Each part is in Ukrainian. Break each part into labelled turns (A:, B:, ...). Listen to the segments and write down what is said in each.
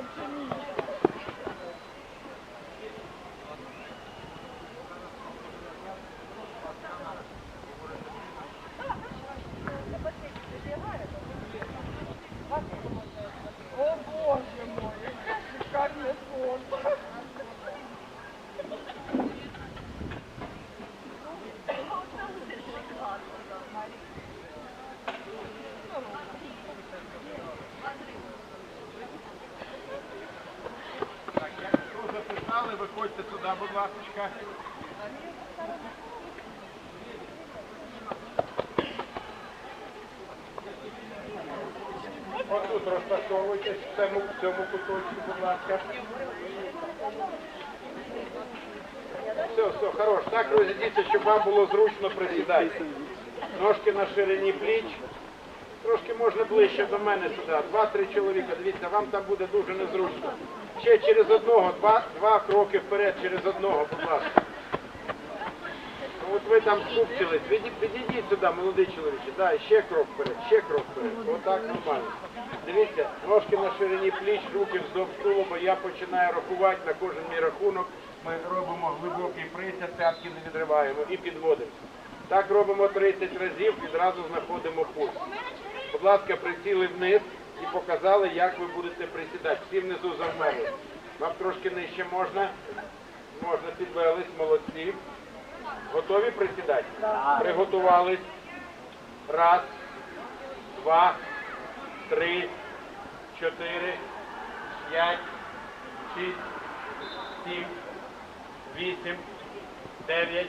A: Thank
B: you. Записали, виходьте сюди, будь ласка. Отут розташовуйтесь в цьому, цьому куточку, будь ласка. Все, все, хорош. Так розійдіться, щоб вам було зручно присідати. Ножки на ширині пліч. Трошки можна ближче до мене сюди. Два-три чоловіка. Дивіться, вам там буде дуже незручно. Ще через одного, два, два кроки вперед, через одного, будь ласка. Ну, от ви там скупчились. Піді- Підійдіть сюди, молодий чоловіче. Да, ще крок вперед, ще крок вперед. Отак нормально. Дивіться, ножки на ширині пліч, руки вздовж тулуба. Я починаю рахувати на кожен мій рахунок. Ми робимо глибокий присяд, п'ятки не відриваємо і підводимо. Так робимо 30 разів, відразу знаходимо пульс. Будь ласка, присіли вниз і показали, як ви будете присідати. Всі внизу завмерли. Вам трошки нижче можна. Можна підвелись, молодці. Готові присідати? Приготувались. Раз, два, три, чотири, п'ять, шість, сім, вісім, дев'ять,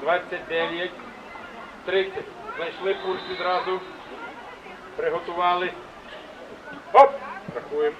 B: двадцять п'ять, двадцять шість, двадцять сім, двадцять вісім, двадцять дев'ять, тридцять. Знайшли курс відразу. Приготували. Оп! Рахуємо.